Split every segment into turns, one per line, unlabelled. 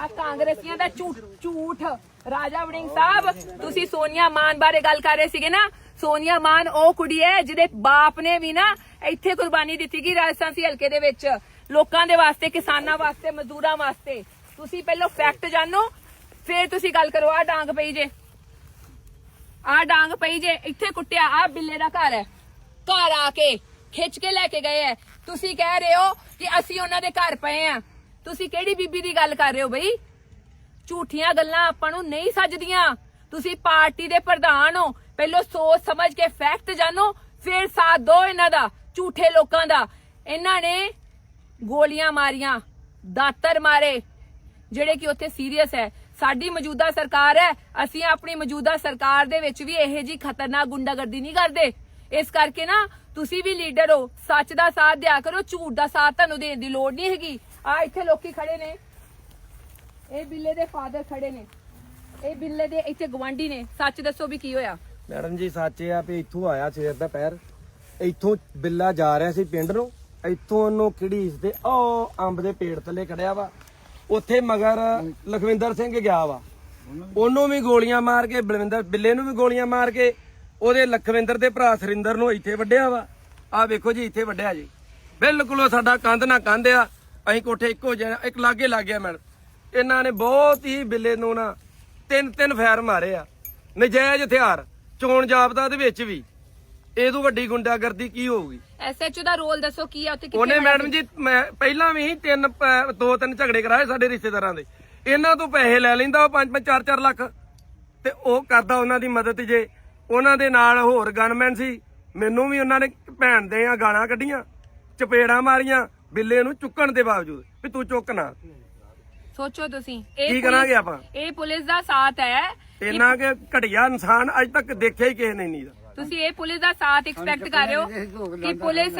ਆ ਕਾਂਗਰਸੀਆਂ ਦਾ ਝੂਠ ਝੂਠ। ਰਾਜਾ ਵੜਿੰਗ ਸਾਹਿਬ, ਤੁਸੀਂ ਸੋਨੀਆ ਮਾਨ ਬਾਰੇ ਗੱਲ ਕਰ ਰਹੇ ਸੀਗੇ ਨਾ? ਸੋਨੀਆ ਮਾਨ ਉਹ ਕੁੜੀ ਹੈ ਜਿਹਦੇ ਬਾਪ ਨੇ ਵੀ ਨਾ ਇੱਥੇ ਕੁਰਬਾਨੀ ਦਿੱਤੀ ਗਈ ਰਾਜਸਥਾਨੀ ਹਲਕੇ ਦੇ ਵਿੱਚ। ਲੋਕਾਂ ਦੇ ਵਾਸਤੇ, ਕਿਸਾਨਾਂ ਵਾਸਤੇ, ਮਜ਼ਦੂਰਾਂ ਵਾਸਤੇ। ਤੁਸੀਂ ਪਹਿਲਾਂ ਫੈਕਟ ਜਾਣੋ, ਫਿਰ ਤੁਸੀਂ ਗੱਲ ਕਰੋ। ਆ ਡਾਂਗ ਪਈ ਜੇ। ਆ ਡਾਂਗ ਪਈ ਜੇ। ਇੱਥੇ ਕੁੱਟਿਆ ਆ ਬਿੱਲੇ ਦਾ ਘਰ ਹੈ। ਘਰ ਆ ਕੇ ਖਿੱਚ ਕੇ ਲੈ ਕੇ ਗਏ ਐ ਤੁਸੀਂ ਕਹਿ ਰਹੇ ਹੋ ਕਿ ਅਸੀਂ ਉਹਨਾਂ ਦੇ ਘਰ ਪਏ ਆ ਤੁਸੀਂ ਕਿਹੜੀ ਬੀਬੀ ਦੀ ਗੱਲ ਕਰ ਰਹੇ ਹੋ ਬਈ? ਝੂਠੀਆਂ ਗੱਲਾਂ ਆਪਾਂ ਨੂੰ ਨਹੀਂ ਸੱਜਦੀਆਂ। ਤੁਸੀਂ ਪਾਰਟੀ ਦੇ ਪ੍ਰਧਾਨ ਹੋ। ਪਹਿਲਾਂ ਸੋਚ ਸਮਝ ਕੇ ਫੈਕਟ ਜਾਣੋ, ਫਿਰ ਸਾਥ ਦੋ ਇਹਨਾਂ ਦਾ, ਝੂਠੇ ਲੋਕਾਂ ਦਾ। ਇਹਨਾਂ ਨੇ ਗੋਲੀਆਂ ਮਾਰੀਆਂ, ਦਾਤਰ ਮਾਰੇ, ਜਿਹੜੇ ਕਿ ਉੱਥੇ ਸੀਰੀਅਸ ਹੈ। ਸਾਡੀ ਮੌਜੂਦਾ ਸਰਕਾਰ ਹੈ। ਅਸੀਂ ਆਪਣੀ ਮੌਜੂਦਾ ਸਰਕਾਰ ਦੇ ਵਿੱਚ ਵੀ ਇਹੋ ਜੀ ਖਤਰਨਾਕ ਗੁੰਡਾਗਰਦੀ ਨਹੀਂ ਕਰਦੇ। ਇਸ ਕਰਕੇ ਨਾ, ਤੁਸੀਂ ਵੀ ਲੀਡਰ ਹੋ। ਸੱਚ ਦਾ ਸਾਥ ਦਿਆ ਕਰੋ, ਝੂਠ ਦਾ ਸਾਥ ਤੁਹਾਨੂੰ ਦੇਣ ਦੀ ਲੋੜ ਨਹੀਂ ਹੈਗੀ। ਆ ਇੱਥੇ ਲੋਕੀ ਖੜੇ ਨੇ। ਇਹ ਬਿੱਲੇ ਦੇ ਫਾਦਰ ਖੜੇ ਨੇ। ਇਹ ਬਿੱਲੇ ਦੇ ਇੱਥੇ ਗਵਾਂਢੀ ਨੇ। ਸੱਚ ਦੱਸੋ ਵੀ ਕੀ ਹੋਇਆ?
ਮੈਡਮ ਜੀ, ਸੱਚ ਇਹ ਆ ਵੀ ਇੱਥੋਂ ਆਇਆ ਸਵੇਰ ਦਾ ਪੈਰ। ਇੱਥੋਂ ਬਿੱਲਾ ਜਾ ਰਿਹਾ ਸੀ ਪਿੰਡ ਨੂੰ। ਇੱਥੋਂ ਉਹਨੂੰ ਕਿਹੜੀ ਤੇ ਉਹ ਅੰਬ ਦੇ ਪੇੜ ਥੱਲੇ ਖੜਿਆ ਵਾ। ਉੱਥੇ ਮਗਰ ਲਖਵਿੰਦਰ ਸਿੰਘ ਗਿਆ ਵਾ। ਉਹਨੂੰ ਵੀ ਗੋਲੀਆਂ ਮਾਰ ਕੇ, ਬਲਵਿੰਦਰ ਬਿੱਲੇ ਨੂੰ ਵੀ ਗੋਲੀਆਂ ਮਾਰ ਕੇ, ਉਹਦੇ ਲਖਵਿੰਦਰ ਦੇ ਭਰਾ ਸਰਿੰਦਰ ਨੂੰ ਇੱਥੇ ਵੱਢਿਆ ਵਾ। ਆਹ ਵੇਖੋ ਜੀ, ਇੱਥੇ ਵੱਢਿਆ ਜੀ। ਬਿਲਕੁਲ ਉਹ ਸਾਡਾ ਕੰਧ ਨਾ ਕੰਧ ਆ। ਅਸੀਂ ਕੋਠੇ ਇੱਕੋ ਜਿਹਾ ਇੱਕ ਲਾਗੇ ਲੱਗ ਗਿਆ ਮੈਡਮ। ਇਹਨਾਂ ਨੇ ਬਹੁਤ ਹੀ ਬਿੱਲੇ ਨੂੰ ਨਾ ਤਿੰਨ ਤਿੰਨ ਫਾਇਰ ਮਾਰੇ ਆ। ਨਜਾਇਜ਼ ਹਥਿਆਰ ਚੋਣ ਜਾਬਤਾ ਦੇ ਵਿੱਚ ਵੀ। ਇਹ ਤੋਂ ਵੱਡੀ ਗੁੰਡਾਗਰਦੀ ਕੀ ਹੋਊਗੀ?
ਐਸਐਚਓ ਦਾ ਰੋਲ ਦੱਸੋ ਕੀ ਆ ਉੱਥੇ ਕਿੱਥੇ
ਉਹਨੇ ਮੈਡਮ? ਜੀ ਮੈਂ ਪਹਿਲਾਂ ਵੀ ਤਿੰਨ ਦੋ ਤਿੰਨ ਝਗੜੇ ਕਰਾਏ ਸਾਡੇ ਰਿਸ਼ਤੇਦਾਰਾਂ ਦੇ। ਇਹਨਾਂ ਤੋਂ ਪੈਸੇ ਲੈ ਲੈਂਦਾ ਉਹ 5 5 4 4 ਲੱਖ। ਤੇ ਉਹ ਕਰਦਾ ਉਹਨਾਂ ਦੀ ਮਦਦ ਜੇ। ਉਹਨਾਂ ਦੇ ਨਾਲ ਹੋਰ ਗਨਮੈਨ ਸੀ। ਮੈਨੂੰ ਵੀ ਉਹਨਾਂ ਨੇ ਭੈਣ ਦੇ ਆ ਗਾਲਾਂ ਕੱਢੀਆਂ ਚਪੇੜਾਂ ਮਾਰੀਆਂ। ਬਿੱਲੇ ਨੂੰ ਚੁੱਕਣ ਦੇ ਬਾਵਜੂਦ ਵੀ ਤੂੰ ਚੁੱਕ ਨਾ।
ਸੋਚੋ ਤੁਸੀਂ।
ਕੀ
ਪੁਲਿਸ-
ਕਰਾਂਗੇ ਆਪਾਂ?
ਇਹ ਪੁਲਿਸ ਦਾ ਸਾਥ ਹੈ।
ਇੰਨਾ ਕਿ ਘਟੀਆ ਇਨਸਾਨ ਅੱਜ ਤੱਕ ਦੇਖਿਆ ਹੀ ਕਿਸੇ ਨੇ ਨਹੀਂ ਦਾ
ਤੁਸੀਂ ਇਹ ਪੁਲਿਸ ਦਾ ਸਾਥ ਐਕਸਪੈਕਟ ਕਰ ਰਹੇ ਹੋ ਕਿ ਪੁਲਿਸ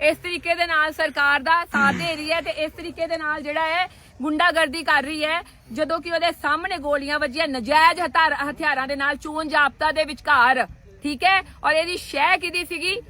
ਇਸ ਤਰੀਕੇ ਦੇ ਨਾਲ ਸਰਕਾਰ ਦਾ ਸਾਥ ਦੇ ਰਹੀ ਹੈ ਤੇ ਇਸ ਤਰੀਕੇ ਦੇ ਨਾਲ ਜਿਹੜਾ ਹੈ ਗੁੰਡਾਗਰਦੀ ਕਰ ਰਹੀ ਹੈ। ਜਦੋਂ ਕਿ ਉਹਦੇ ਸਾਹਮਣੇ ਗੋਲੀਆਂ ਵੱਜੀਆਂ ਨਜਾਇਜ਼ ਹਥਿਆਰ- ਦੇ ਨਾਲ ਚੋਣ ਜਾਬਤਾ ਦੇ ਵਿਚਕਾਰ ਠੀਕ ਹੈ? ਔਰ ਇਹਦੀ ਸ਼ਹਿ ਕਿਹਦੀ ਸੀਗੀ?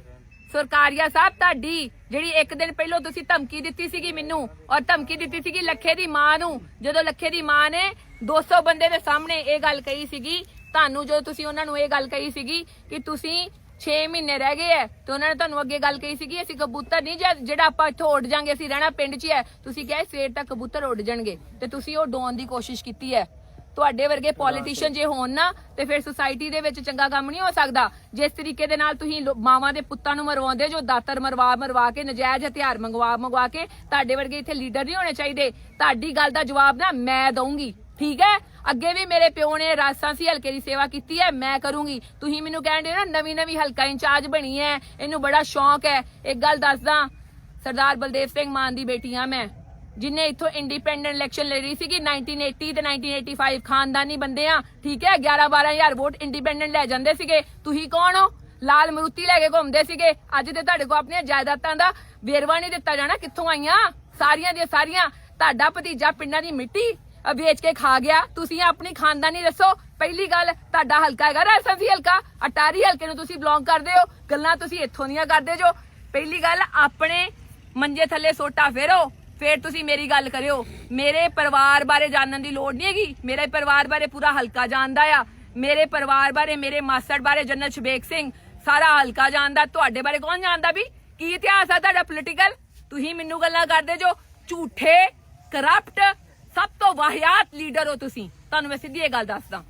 ਸਰਕਾਰੀਆ ਸਾਹਿਬ ਤੁਹਾਡੀ ਜਿਹੜੀ ਇੱਕ ਦਿਨ ਪਹਿਲਾਂ ਤੁਸੀਂ ਧਮਕੀ ਦਿੱਤੀ ਸੀਗੀ ਮੈਨੂੰ, ਔਰ ਧਮਕੀ ਦਿੱਤੀ ਸੀਗੀ ਲੱਖੇ ਦੀ ਮਾਂ ਨੂੰ, ਜਦੋਂ ਲੱਖੇ ਦੀ ਮਾਂ ਨੇ 200 ਬੰਦੇ ਦੇ ਸਾਹਮਣੇ ਇਹ ਗੱਲ ਕਹੀ ਸੀਗੀ, ਤੁਹਾਨੂੰ ਜਦੋਂ ਤੁਸੀਂ ਉਹਨਾਂ ਨੂੰ ਇਹ ਗੱਲ ਕਹੀ ਸੀਗੀ ਕਿ ਤੁਸੀਂ 6 ਮਹੀਨੇ ਰਹਿ ਗਏ ਐ, ਤੇ ਉਹਨਾਂ ਨੇ ਤੁਹਾਨੂੰ ਅੱਗੇ ਗੱਲ ਕਹੀ ਸੀਗੀ, ਅਸੀਂ ਕਬੂਤਰ ਨਹੀਂ ਜੇ- ਜਿਹੜਾ ਆਪਾਂ ਇੱਥੋਂ ਉੱਡ ਜਾਾਂਗੇ, ਅਸੀਂ ਰਹਿਣਾ ਪਿੰਡ 'ਚ ਹੀ ਹੈ ਤੁਸੀਂ ਕਿਹਾ ਸਵੇਰ ਤੱਕ ਕਬੂਤਰ ਉੱਡ ਜਾਣਗੇ, ਤੇ ਤੁਸੀਂ ਉਹ ਡੋਣ ਦੀ ਕੋਸ਼ਿਸ਼ ਕੀਤੀ ਹੈ ਤੁਹਾਡੇ ਵਰਗੇ ਪੋਲੀਟੀਸ਼ੀਅਨ ਜੇ ਹੋਣ ਨਾ ਤੇ ਫਿਰ ਸੁਸਾਇਟੀ ਦੇ ਵਿੱਚ ਚੰਗਾ ਕੰਮ ਨਹੀਂ ਹੋ ਸਕਦਾ। ਜਿਸ ਤਰੀਕੇ ਦੇ ਨਾਲ ਤੁਸੀਂ ਮਾਵਾਂ ਦੇ ਪੁੱਤਾਂ ਨੂੰ ਮਰਵਾਉਂਦੇ ਜੋ ਦਾਤਰ ਮਰਵਾ ਮਰਵਾ ਕੇ ਨਜਾਇਜ਼ ਹਥਿਆਰ ਮੰਗਵਾ ਮੰਗਵਾ ਕੇ ਤੁਹਾਡੇ ਵਰਗੇ ਇੱਥੇ ਲੀਡਰ ਨਹੀਂ ਹੋਣੇ ਚਾਹੀਦੇ। ਤੁਹਾਡੀ ਗੱਲ ਦਾ ਜਵਾਬ ਨਾ ਮੈਂ ਦਊਂਗੀ। ਠੀਕ ਹੈ? ਅੱਗੇ ਵੀ ਮੇਰੇ ਪਿਓ ਨੇ ਰਾਜਸਾਂਸੀ ਹਲਕੇ ਦੀ ਸੇਵਾ ਕੀਤੀ ਹੈ ਮੈਂ ਕਰੂੰਗੀ। ਤੁਸੀਂ ਮੈਨੂੰ ਕਹਿੰਦੇ ਹੋ ਨਾ ਨਵੀਂ ਨਵੀਂ ਹਲਕਾ ਇੰਚਾਰਜ ਬਣੀ ਹੈ ਇਹਨੂੰ ਬੜਾ ਸ਼ੌਂਕ ਹੈ। ਇੱਕ ਗੱਲ ਦੱਸਦਾ ਸਰਦਾਰ ਬਲਦੇਵ ਸਿੰਘ ਮਾਨ ਦੀ ਬੇਟੀ ਆ ਮੈਂ। ਜਿਨੇ ਇੱਥੋਂ ਇੰਡੀਪੈਂਡੈਂਟ ਇਲੈਕਸ਼ਨ ਲੜੀ ਸੀਗੀ 1980 ਤੇ 1985 ਖਾਨਦਾਨੀ ਬੰਦੇ ਆ, ਠੀਕ ਹੈ 11 12000 ਵੋਟ ਇੰਡੀਪੈਂਡੈਂਟ ਲੈ ਜਾਂਦੇ ਸੀਗੇ। ਤੁਸੀਂ ਕੌਣ ਹੋ? ਲਾਲ ਮਰੂਤੀ ਲੈ ਕੇ ਘੁੰਮਦੇ ਸੀਗੇ। ਅੱਜ ਤੇ ਤੁਹਾਡੇ ਕੋਲ ਆਪਣੀਆਂ ਜਾਇਦਾਦਾਂ ਦਾ ਵੇਰਵਾ ਨਹੀਂ ਦਿੱਤਾ ਜਾਣਾ, ਕਿੱਥੋਂ ਆਈਆਂ? ਸਾਰੀਆਂ ਦੀਆਂ ਸਾਰੀਆਂ। ਤੁਹਾਡਾ ਭਤੀਜਾ ਪਿੰਡਾਂ ਦੀ ਮਿੱਟੀ ਵੇਚ ਕੇ ਖਾ ਗਿਆ। ਤੁਸੀਂ ਆਪਣੀ ਖਾਨਦਾਨੀ ਦੱਸੋ। ਪਹਿਲੀ ਗੱਲ, ਤੁਹਾਡਾ ਹਲਕਾ ਹੈਗਾ ਰਾਜਸਥਾਨੀ ਹਲਕਾ। ਅਟਾਰੀ ਹਲਕੇ ਨੂੰ ਤੁਸੀਂ ਬਿਲੋਂਗ ਕਰਦੇ ਹੋ। ਗੱਲਾਂ ਤੁਸੀਂ ਇੱਥੋਂ ਦੀਆਂ ਕਰਦੇ ਜੋ। ਪਹਿਲੀ ਗੱਲ, ਆਪਣੇ ਮੰਜੇ ਥੱਲੇ ਸੋਟਾ ਫੇਰੋ। ਫਿਰ ਤੁਸੀਂ ਮੇਰੀ ਗੱਲ ਕਰਿਓ। ਮੇਰੇ ਪਰਿਵਾਰ ਬਾਰੇ ਜਾਣਨ ਦੀ ਲੋੜ ਨਹੀਂ ਹੈਗੀ। ਮੇਰੇ ਪਰਿਵਾਰ ਬਾਰੇ ਪੂਰਾ ਹਲਕਾ ਜਾਣਦਾ ਆ। ਮੇਰੇ ਪਰਿਵਾਰ ਬਾਰੇ, ਮੇਰੇ ਮਾਸੜ ਬਾਰੇ ਜਨਰਲ ਸ਼ਬੇਕ ਸਿੰਘ ਸਾਰਾ ਹਲਕਾ ਜਾਣਦਾ। ਤੁਹਾਡੇ ਬਾਰੇ ਕੌਣ ਜਾਣਦਾ ਵੀ? ਕੀ ਇਤਿਹਾਸ ਆ ਤੁਹਾਡਾ ਪੋਲੀਟੀਕਲ ਤੁਸੀਂ ਮੈਨੂੰ ਗੱਲਾਂ ਕਰਦੇ ਜੋ। ਝੂਠੇ ਕਰਪਟ ਸਭ ਤੋਂ ਵਾਹਿਆਤ ਲੀਡਰ ਹੋ ਤੁਸੀਂ। ਤੁਹਾਨੂੰ ਮੈਂ ਸਿੱਧੀ ਇਹ ਗੱਲ ਦੱਸਦਾ।